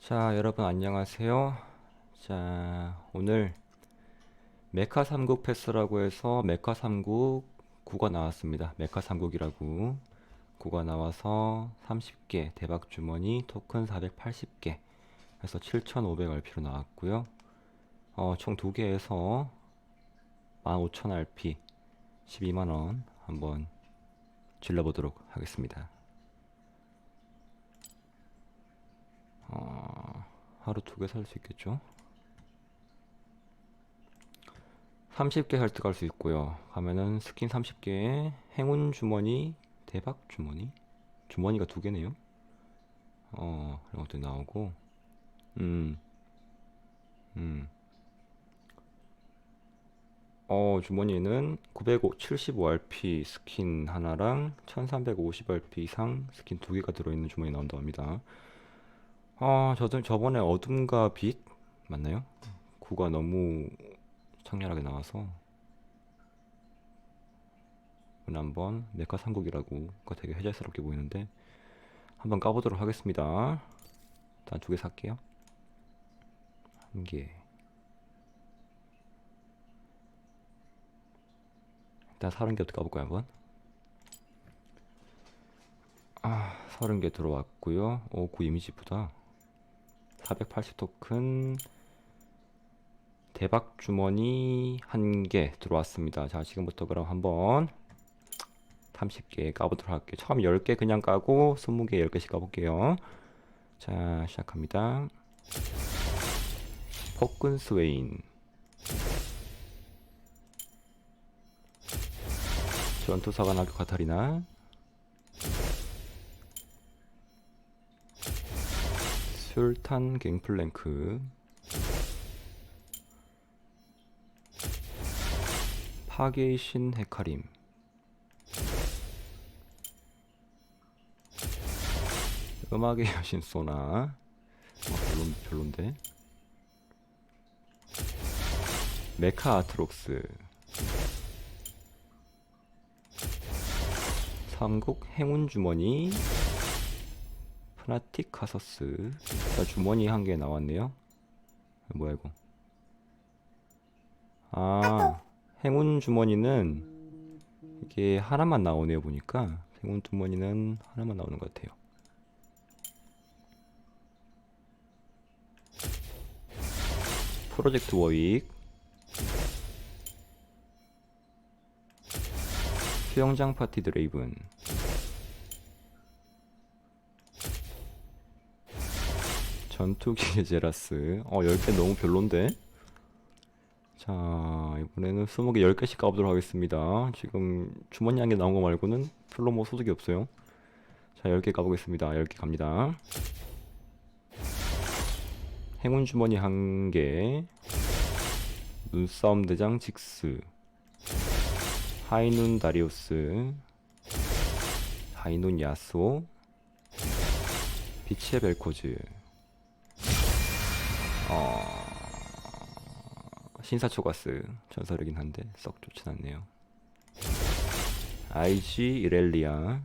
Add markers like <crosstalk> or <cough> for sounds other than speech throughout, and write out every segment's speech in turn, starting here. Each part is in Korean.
자, 여러분 안녕하세요. 자, 오늘 메카 3국 패스라고 해서 메카 3국 9가 나왔습니다. 메카 3국이라고 9가 나와서 30개 대박 주머니 토큰 480개 해서 7,500RP로 나왔고요. 어, 총 2개에서 15,000RP 12만원 한번 질러보도록 하겠습니다. 어, 하루 두 개 살 수 있겠죠? 30개 획득할 수 있고요. 가면은 스킨 30개에 행운 주머니, 대박 주머니? 주머니가 두 개네요. 어, 이런 것도 나오고, 음, 음. 어, 주머니는 975RP 스킨 하나랑 1350RP 이상 스킨 두 개가 들어있는 주머니 나온다고 합니다. 아, 저도 저번에 어둠과 빛 맞나요? 구가 너무 창렬하게 나와서 오늘 한번 메카 삼국이라고 가 되게 해자스럽게 보이는데 한번 까보도록 하겠습니다. 일단 두 개 살게요. 한 개. 일단 서른 개부터 까볼까요 한번? 아, 서른 개 들어왔고요. 오, 구 이미지보다 480 토큰 대박 주머니 한 개 들어왔습니다. 자, 지금부터 그럼 한번 30개 까보도록 할게요. 처음 10개 그냥 까고 20개 10개씩 까볼게요. 자, 시작합니다. 폭군 스웨인 전투사관 학교 카타리나 술탄 갱플랭크. 파괴의 신 헤카림. 음악의 <laughs> 여신 소나. 어, 별론, 별론데. 메카 아트록스. 삼국 행운 주머니 프나틱 카서스. 자, 주머니 한 개 나왔네요. 뭐야 이거? 아 행운 주머니는 이게 하나만 나오네요 보니까. 행운 주머니는 하나만 나오는 것 같아요. 프로젝트 워윅 수영장 파티 드레이븐 전투기계 제라스. 어 10개 너무 별론데? 자 이번에는 20개 10개씩 까보도록 하겠습니다. 지금 주머니 한개 나온 거 말고는 별로 뭐 소득이 없어요. 자 10개 까보겠습니다. 10개 갑니다. 행운 주머니 한개. 눈싸움 대장 직스. 하이눈 다리우스. 하이눈 야스오. 빛의 벨코즈 어... 신사초가스 전설이긴 한데 썩 좋진 않네요. IG 이렐리아.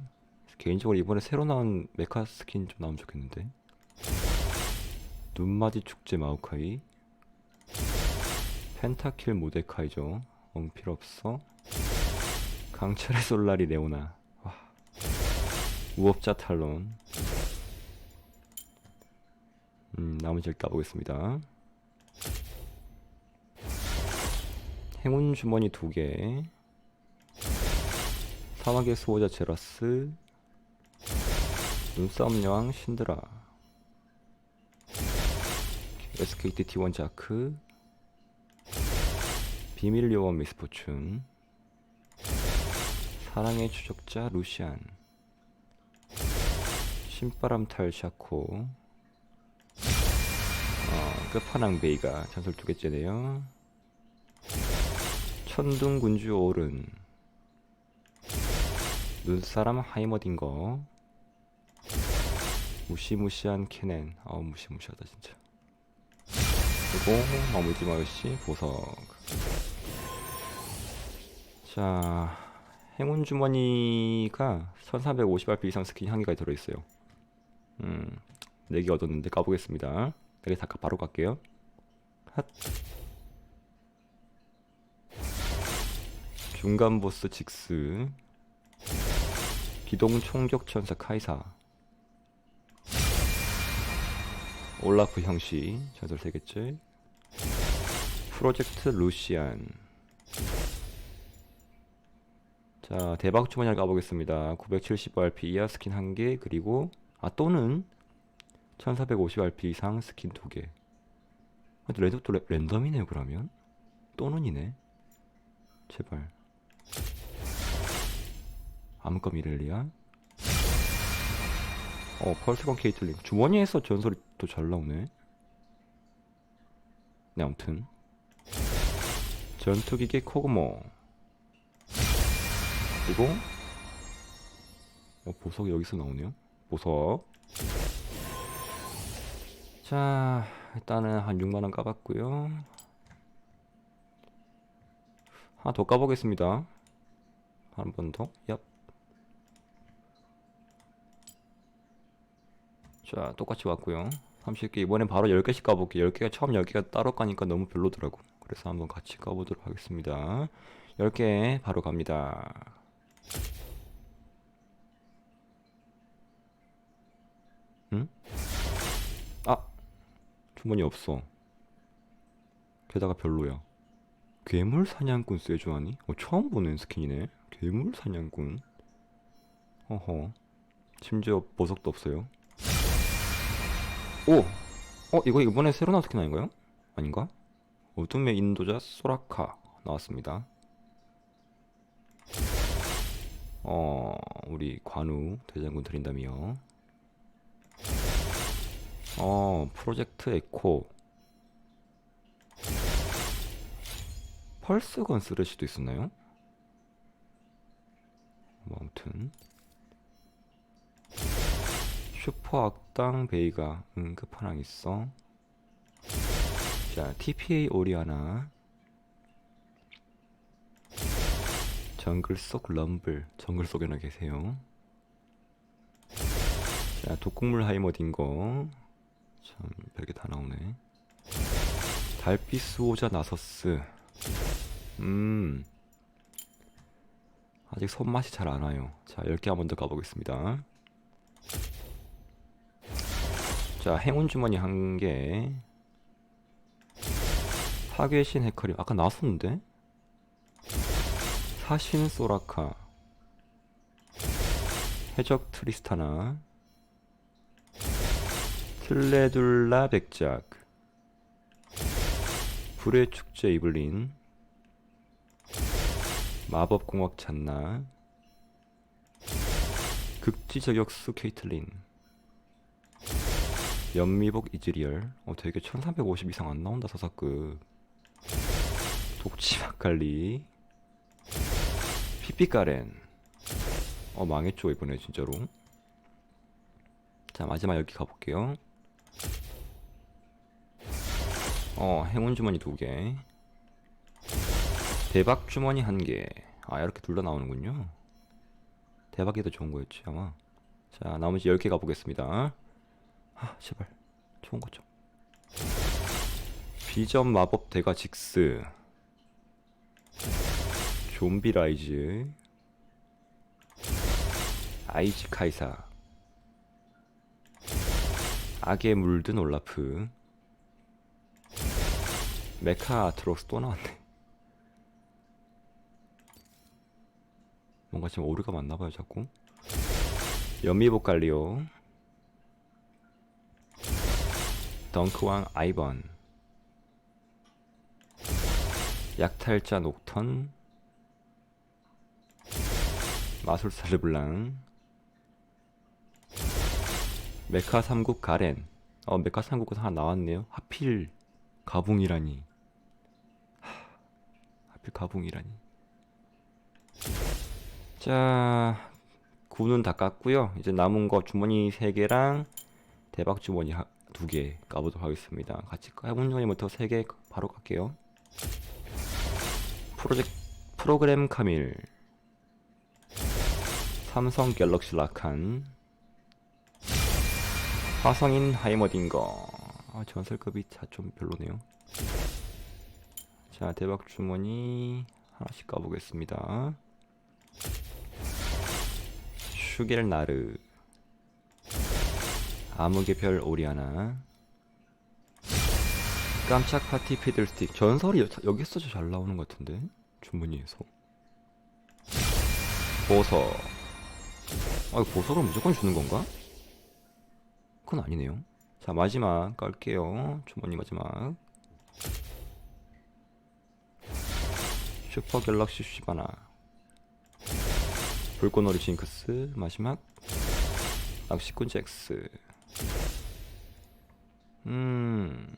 개인적으로 이번에 새로 나온 메카 스킨 좀 나오면 좋겠는데. 눈맞이 축제 마우카이. 펜타킬 모데카이죠. 엉 필요 없어. 강철의 솔라리 레오나. 와. 우업자 탈론 나머지 를 까보겠습니다. 행운 주머니 두 개. 사막의 수호자 제라스. 눈싸움 여왕 신드라. SKT T1 자크. 비밀 요원 미스포춘. 사랑의 추적자 루시안. 신바람 탈 샤코. 어, 끝판왕 베이가 전설 두 개째네요. 천둥 군주 오른. 눈사람 하이머딩거. 무시무시한 캐넨. 아우 무시무시하다 진짜. 그리고 마무리 마을씨 보석. 자 행운 주머니가 1450RP 이상 스킨 향기가 들어있어요. 음 4개 얻었는데 까보겠습니다 4개 다 까- 바로 갈게요. 핫. 중간 보스 직스. 기동 총격 천사 카이사. 올라프 형씨 전설 3개째. 프로젝트 루시안. 자 대박 주머니를 까보겠습니다. 970RP 이하 스킨 1개 그리고 아 또는 1450RP 이상 스킨 2개. 랜덤, 또 랜덤이네요 그러면? 또는이네. 제발. 암흑검 미렐리아. 어 펄스건 케이틀린. 주머니에서 전설이 또 잘 나오네. 네 아무튼. 전투기계 코그모. 그리고 어 보석이 여기서 나오네요. 보석 자 일단은 한 6만원 까봤고요 하나 더 까보겠습니다 한 번 더. 얍. 자, 똑같이 왔고요. 30개 이번엔 바로 10개씩 까볼게요. 10개가 처음 10개가 따로 까니까 너무 별로더라고. 그래서 한번 같이 까보도록 하겠습니다. 10개 바로 갑니다. 응? 아! 주머니 없어. 게다가 별로야. 괴물 사냥꾼 쇠주하니? 어, 처음 보는 스킨이네. 괴물 사냥꾼. 어허. 심지어 보석도 없어요. 오! 어, 이거 이번에 새로 나온 스킨 아닌가요? 아닌가? 어둠의 인도자 소라카 나왔습니다. 어, 우리 관우 대장군 드린다미요. 어, 프로젝트 에코. 펄스건 쓰레쉬도 있었나요? 뭐 아무튼. 슈퍼 악당 베이가 응 끝판왕 있어 자 TPA 오리아나. 정글 속 럼블 정글 속에나 계세요. 자 독국물 하이머딩거 참 별게 다 나오네. 달빛 수호자 나서스. 음. 아직 손맛이 잘 안 와요. 자 10개 한 번 더 가보겠습니다. 자 행운 주머니 한개. 사괴신 해커림. 아까 나왔었는데? 사신 소라카. 해적 트리스타나 틀레둘라 백작. 불의 축제 이블린. 마법공학 찬나. 극지 저격수 케이틀린. 연미복 이즈리얼. 어 되게 1350 이상 안 나온다 서사급. 독치 막갈리. 피피가렌. 어 망했죠 이번에 진짜로. 자 마지막 여기 가볼게요 어 행운 주머니 두개 대박 주머니 한 개. 아, 이렇게 둘다 나오는군요. 대박이 더 좋은 거였지, 아마. 자, 나머지 10개 가보겠습니다. 아, 제발. 좋은 거 좀. 비전 마법 대가 직스. 좀비 라이즈. 아이즈 카이사. 악에 물든 올라프. 메카 아트록스 또 나왔네. 뭔가 지금 오류가 많나봐요 자꾸. 연미복 갈리오. 덩크왕 아이번. 약탈자 녹턴. 마술사 르블랑. 메카 3국 가렌. 어 메카 3국은 하나 나왔네요. 하필 가붕이라니 하, 하필 가붕이라니 자, 구는 다 깠고요. 이제 남은 거 주머니 3개랑 대박 주머니 2개 까보도록 하겠습니다. 같이 해본 주머니부터 3개 바로 갈게요. 프로젝트 프로그램 카밀 삼성 갤럭시 라칸 화성인 하이머딩거 아, 전설급이 자, 좀 별로네요. 자 대박 주머니 하나씩 까보겠습니다. 슈겔나르. 암흑의 별 오리아나. 깜짝 파티 피들스틱. 전설이 여, 여기서 잘 나오는 것 같은데? 주머니에서. 보석. 아 보석을 무조건 주는 건가? 그건 아니네요 자 마지막 깔게요. 주머니 마지막. 슈퍼 갤럭시 쉬바나. 불꽃놀이 징크스 마지막. 낚시꾼 잭스 음...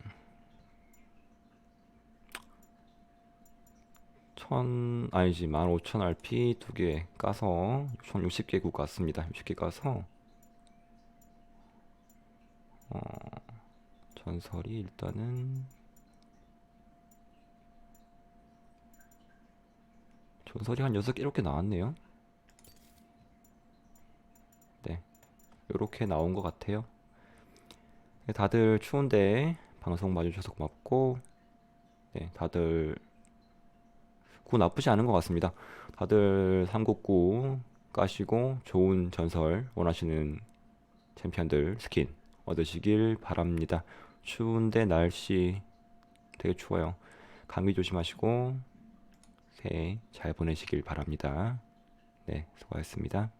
천 아니지 15,000 RP 두 개 까서 총 60개국 갔습니다. 60개 까서 어... 전설이 일단은 전설이 한 6개 이렇게 나왔네요. 네 요렇게 나온 것 같아요. 네, 다들 추운데 방송 봐주셔서 고맙고 네 다들 구 나쁘지 않은 것 같습니다. 다들 삼국구 까시고 좋은 전설 원하시는 챔피언들 스킨 얻으시길 바랍니다. 추운데 날씨 되게 추워요. 감기 조심하시고 새해 잘 보내시길 바랍니다. 네 수고하셨습니다